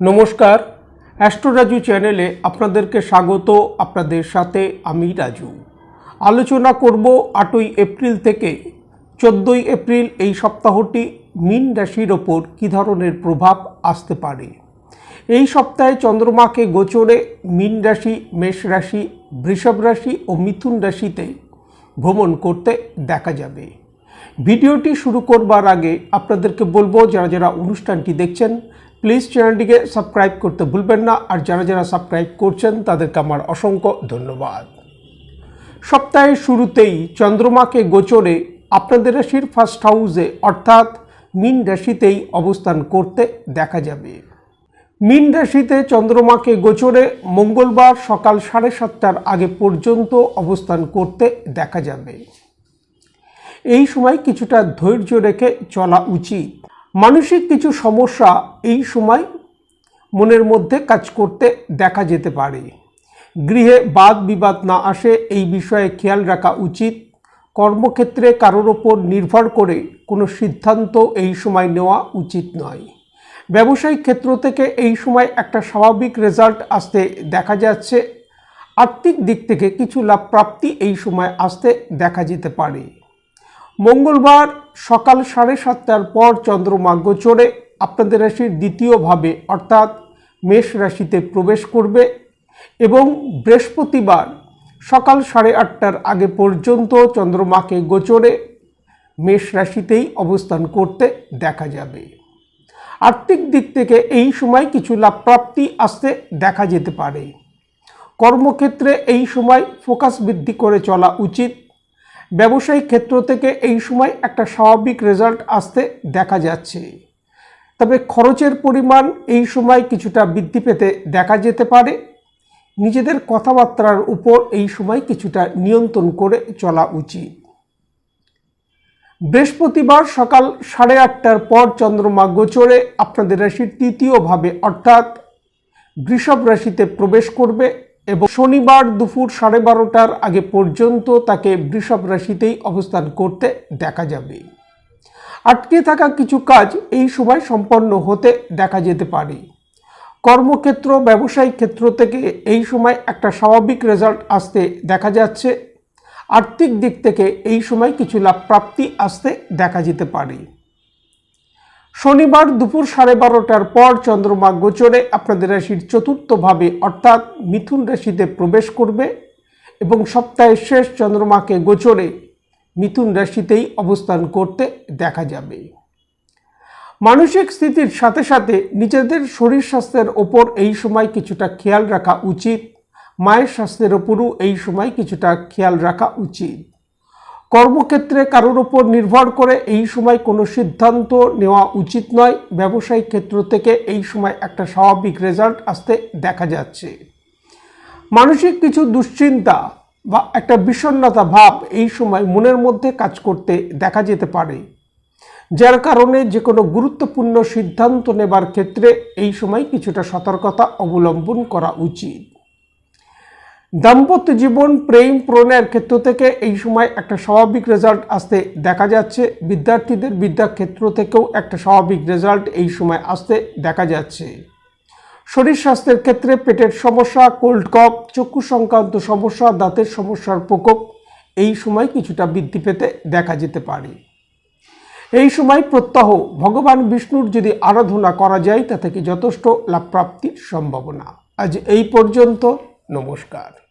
নমস্কার। অ্যাস্ট্রোরাজু চ্যানেলে আপনাদেরকে স্বাগত। আপনাদের সাথে আমি রাজু। আলোচনা করব আটই এপ্রিল থেকে। চোদ্দোই এপ্রিল এই সপ্তাহটি মীন রাশির ওপর কী ধরনের প্রভাব আসতে পারে? এই সপ্তাহে চন্দ্রমাকে গোচরে মীন রাশি, মেষ রাশি, বৃষভ রাশি ও মিথুন রাশিতে ভ্রমণ করতে দেখা যাবে। ভিডিওটি শুরু করবার আগে আপনাদেরকে বলব, যারা যারা অনুষ্ঠানটি দেখছেন প্লিজ চ্যানেলটিকে সাবস্ক্রাইব করতে ভুলবেন না, আর যারা যারা সাবস্ক্রাইব করছেন, তাদেরকে আমার অসংখ্য ধন্যবাদ। সপ্তাহের শুরুতেই চন্দ্রমাকে গোচরে আপনাদের রাশির ফার্স্ট হাউসে অর্থাৎ মিন রাশিতেই অবস্থান করতে দেখা যাবে। মিন রাশিতে চন্দ্রমাকে গোচরে মঙ্গলবার সকাল সাড়ে সাতটার আগে পর্যন্ত অবস্থান করতে দেখা যাবে। এই সময় কিছুটা ধৈর্য রেখে চলা উচিত। মানসিক কিছু সমস্যা এই সময় মনের মধ্যে কাজ করতে দেখা যেতে পারে। গৃহে বাদ বিবাদ না আসে এই বিষয়ে খেয়াল রাখা উচিত। কর্মক্ষেত্রে কারোর ওপর নির্ভর করে কোনো সিদ্ধান্ত এই সময় নেওয়া উচিত নয়। ব্যবসায়িক ক্ষেত্র থেকে এই সময় একটা স্বাভাবিক রেজাল্ট আসতে দেখা যাচ্ছে। আর্থিক দিক থেকে কিছু লাভ প্রাপ্তি এই সময় আসতে দেখা যেতে পারে। মঙ্গলবার সকাল সাড়ে সাতটার পর চন্দ্রমা গোচরে আপনাদের রাশির দ্বিতীয়ভাবে অর্থাৎ মেষ রাশিতে প্রবেশ করবে এবং বৃহস্পতিবার সকাল সাড়ে আটটার আগে পর্যন্ত চন্দ্রমাকে গোচরে মেষ রাশিতেই অবস্থান করতে দেখা যাবে। আর্থিক দিক থেকে এই সময় কিছু লাভ প্রাপ্তি আসতে দেখা যেতে পারে। কর্মক্ষেত্রে এই সময় ফোকাস বৃদ্ধি করে চলা উচিত। ব্যবসায়িক ক্ষেত্র থেকে এই সময় একটা স্বাভাবিক রেজাল্ট আসতে দেখা যাচ্ছে। তবে খরচের পরিমাণ এই সময় কিছুটা বৃদ্ধি পেতে দেখা যেতে পারে। নিজেদের কথাবার্তার উপর এই সময় কিছুটা নিয়ন্ত্রণ করে চলা উচিত। বৃহস্পতিবার সকাল সাড়ে আটটার পর চন্দ্রমা গোচরে আপনাদের রাশির তৃতীয়ভাবে অর্থাৎ বৃষভ রাশিতে প্রবেশ করবে। এবং শনিবার দুপুর সাড়ে বারোটার আগে পর্যন্ত তাকে বৃষভ রাশিতেই অবস্থান করতে দেখা যাবে। আটকে থাকা কিছু কাজ এই সময় সম্পন্ন হতে দেখা যেতে পারে। কর্মক্ষেত্র, ব্যবসায়িক ক্ষেত্র থেকে এই সময় একটা স্বাভাবিক রেজাল্ট আসতে দেখা যাচ্ছে। আর্থিক দিক থেকে এই সময় কিছু লাভ প্রাপ্তি আসতে দেখা যেতে পারে। শনিবার দুপুর সাড়ে বারোটার পর চন্দ্রমা গোচরে আপনাদের রাশির চতুর্থভাবে অর্থাৎ মিথুন রাশিতে প্রবেশ করবে এবং সপ্তাহের শেষ চন্দ্রমাকে গোচরে মিথুন রাশিতেই অবস্থান করতে দেখা যাবে। মানসিক স্থিতির সাথে সাথে নিজেদের শরীর স্বাস্থ্যের ওপর এই সময় কিছুটা খেয়াল রাখা উচিত, মায়ের স্বাস্থ্যের ওপরও এই সময় কিছুটা খেয়াল রাখা উচিত। কর্মক্ষেত্রে কারোর ওপর নির্ভর করে এই সময় কোনো সিদ্ধান্ত নেওয়া উচিত নয়। ব্যবসায়িক ক্ষেত্র থেকে এই সময় একটা স্বাভাবিক রেজাল্ট আসতে দেখা যাচ্ছে। মানসিক কিছু দুশ্চিন্তা বা একটা বিষণ্ণতা ভাব এই সময় মনের মধ্যে কাজ করতে দেখা যেতে পারে। যার কারণে যে কোনো গুরুত্বপূর্ণ সিদ্ধান্ত নেবার ক্ষেত্রে এই সময় কিছুটা সতর্কতা অবলম্বন করা উচিত। দাম্পত্য জীবন, প্রেম প্রণয়ের ক্ষেত্র থেকে এই সময় একটা স্বাভাবিক রেজাল্ট আসতে দেখা যাচ্ছে। বিদ্যার্থীদের বিদ্যাক্ষেত্র থেকেও একটা স্বাভাবিক রেজাল্ট এই সময় আসতে দেখা যাচ্ছে। শরীর স্বাস্থ্যের ক্ষেত্রে পেটের সমস্যা কোল্ড কফ চক্ষু সংক্রান্ত সমস্যা, দাঁতের সমস্যার প্রকোপ এই সময় কিছুটা বৃদ্ধি পেতে দেখা যেতে পারে। এই সময় প্রত্যহ ভগবান বিষ্ণুর যদি আরাধনা করা যায়, তা থেকে যথেষ্ট লাভপ্রাপ্তির সম্ভাবনা। আজ এই পর্যন্ত। নমস্কার।